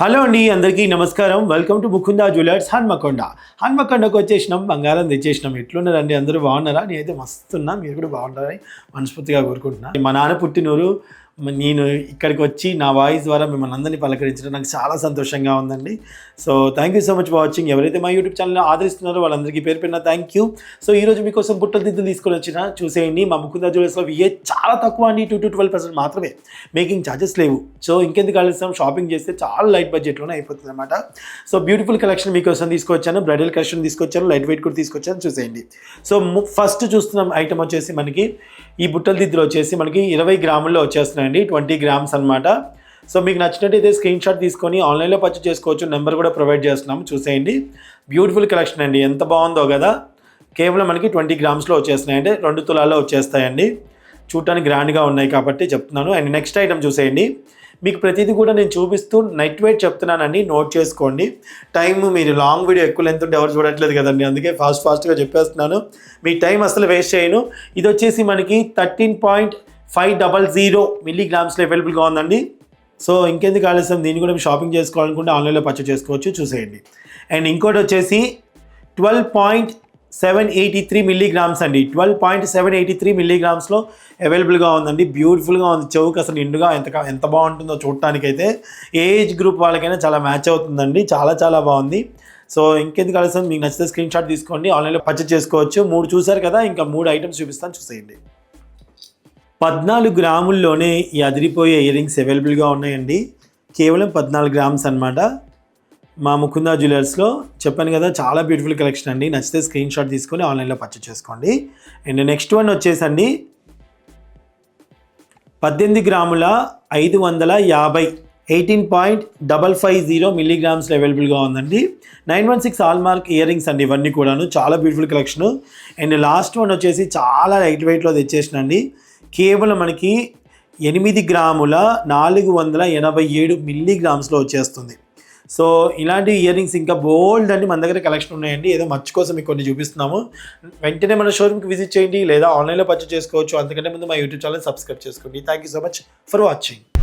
Hello అండి అందరికీ నమస్కారం. Welcome to Mukunda jewellers Hanmakonda. హన్మకొండకు వచ్చేసినాం బంగారం తెచ్చేసినాం. ఎట్లున్నారండి అందరూ బాగున్నారా? నేనైతే మస్తున్నా మీరు కూడా బాగున్నారని మనస్ఫూర్తిగా కోరుకుంటున్నా. మా నాన్న పుట్టినూరు నేను ఇక్కడికి వచ్చి నా వాయిస్ ద్వారా మిమ్మల్ని అందరినీ పలకరించడం నాకు చాలా సంతోషంగా ఉందండి. So thank you so much for watching ఎవరైతే మా యూట్యూబ్ ఛానల్ ఆదరిస్తున్నారో వాళ్ళందరికీ పేరు పెట్టిన థ్యాంక్ యూ సో ఈ రోజు మీకోసం బుట్టల దిద్దులు తీసుకొని వచ్చిన చూసేయండి. మా ముకుందా జ్యువెలర్స్లో విఏ చాలా తక్కువ అండి. టూ టు ట్వెల్వ్ పర్సెంట్ మాత్రమే. మేకింగ్ ఛార్జెస్ లేవు. సో ఇంకెందుకు ఆలస్యం? షాపింగ్ చేస్తే చాలా లైట్ బడ్జెట్లోనే అయిపోతుంది అనమాట సో బ్యూటిఫుల్ కలెక్షన్ మీకోసం తీసుకొచ్చాను. బ్రైడల్ కలెక్షన్ తీసుకొచ్చాను. లైట్ వెయిట్ కూడా తీసుకొచ్చాను. చూసేయండి. సో ఫస్ట్ చూస్తున్న ఐటమ్ వచ్చేసి మనకి ఈ బుట్టల దిద్దులు వచ్చేసి మనకి ఇరవై గ్రాముల్లో వచ్చేస్తున్నాయి. అండి ట్వంటీ గ్రామ్స్ అనమాట సో మీకు నచ్చినట్టయితే స్క్రీన్ షాట్ తీసుకొని ఆన్లైన్లో పర్చేస్ చేసుకోవచ్చు. నెంబర్ కూడా ప్రొవైడ్ చేస్తున్నాము చూసేయండి. బ్యూటిఫుల్ కలెక్షన్ అండి ఎంత బాగుందో కదా. కేవలం మనకి ట్వంటీ గ్రామ్స్లో వచ్చేస్తున్నాయి. అంటే రెండు తులాల్లో వచ్చేస్తాయండి. చూడటానికి గ్రాండ్గా ఉన్నాయి కాబట్టి చెప్తున్నాను. అండ్ నెక్స్ట్ ఐటమ్ చూసేయండి. మీకు ప్రతిదీ కూడా నేను చూపిస్తూ నైట్ వెయిట్ చెప్తున్నానండి. నోట్ చేసుకోండి. టైం మీరు లాంగ్ వీడియో ఎక్కువ లెంత్ ఉంటే ఎవరు చూడట్లేదు కదండి. అందుకే ఫాస్ట్ ఫాస్ట్గా చెప్పేస్తున్నాను. మీ టైం అసలు వేస్ట్ చేయను. ఇది వచ్చేసి మనకి thirteen point five double zero మిల్లీగ్రామ్స్లో అవైలబుల్గా ఉందండి. సో ఇంకెందుకు ఆలస్యం? దీన్ని కూడా మీరు షాపింగ్ చేసుకోవాలనుకుంటే ఆన్లైన్లో పర్చేస్ చేసుకోవచ్చు. చూసేయండి. అండ్ ఇంకోటి వచ్చేసి twelve point seven eighty three milligrams అండి. Twelve point seven eighty three మిల్లీగ్రామ్స్లో అవైలబుల్గా ఉందండి. బ్యూటిఫుల్గా ఉంది. చెవుకి అసలు నిండుగా ఎంత ఎంత బాగుంటుందో చూడటానికైతే. ఏజ్ గ్రూప్ వాళ్ళకైనా చాలా మ్యాచ్ అవుతుందండి. చాలా చాలా బాగుంది. సో ఇంకెందుకు ఆలస్యం? మీకు నచ్చితే స్క్రీన్ షాట్ తీసుకోండి. ఆన్లైన్లో పర్చేస్ చేసుకోవచ్చు. మూడు చూసారు కదా? ఇంకా మూడు ఐటమ్స్ చూపిస్తాను. చూసేయండి. పద్నాలుగు గ్రాముల్లోనే ఈ అదిరిపోయే ఇయర్ రింగ్స్ అవైలబుల్గా ఉన్నాయండి. కేవలం పద్నాలుగు గ్రామ్స్ అన్నమాట. మా ముకుందా జ్యువెలర్స్లో చెప్పాను కదా చాలా బ్యూటిఫుల్ కలెక్షన్ అండి. నచ్చితే స్క్రీన్ షాట్ తీసుకొని ఆన్లైన్లో పర్చేస్ చేసుకోండి. అండ్ నెక్స్ట్ వన్ వచ్చేసండి. పద్దెనిమిది గ్రాముల ఐదు వందల యాభై eighteen point double five zero మిల్లీగ్రామ్స్లో అవైలబుల్గా ఉందండి. Nine one six hallmark earrings అండి ఇవన్నీ కూడాను. చాలా beautiful collection. And last one వచ్చేసి చాలా లైట్ వెయిట్లో తెచ్చేసినండి. కేవలం మనకి ఎనిమిది గ్రాముల నాలుగు వందల ఎనభై ఏడు మిల్లీగ్రామ్స్లో వచ్చేస్తుంది. సో ఇలాంటి ఇయర్ రింగ్స్ ఇంకా బోల్డ్ అండి. మన దగ్గర కలెక్షన్ ఉన్నాయండి. ఏదో మర్చి కోసం మీకు కొన్ని చూపిస్తున్నాము. వెంటనే మన షోరూమ్కి విజిట్ చేయండి. లేదా ఆన్లైన్లో పర్చేస్ చేసుకోవచ్చు. అంతకంటే ముందు మా యూట్యూబ్ ఛానల్ సబ్స్క్రైబ్ చేసుకోండి. Thank you so much for watching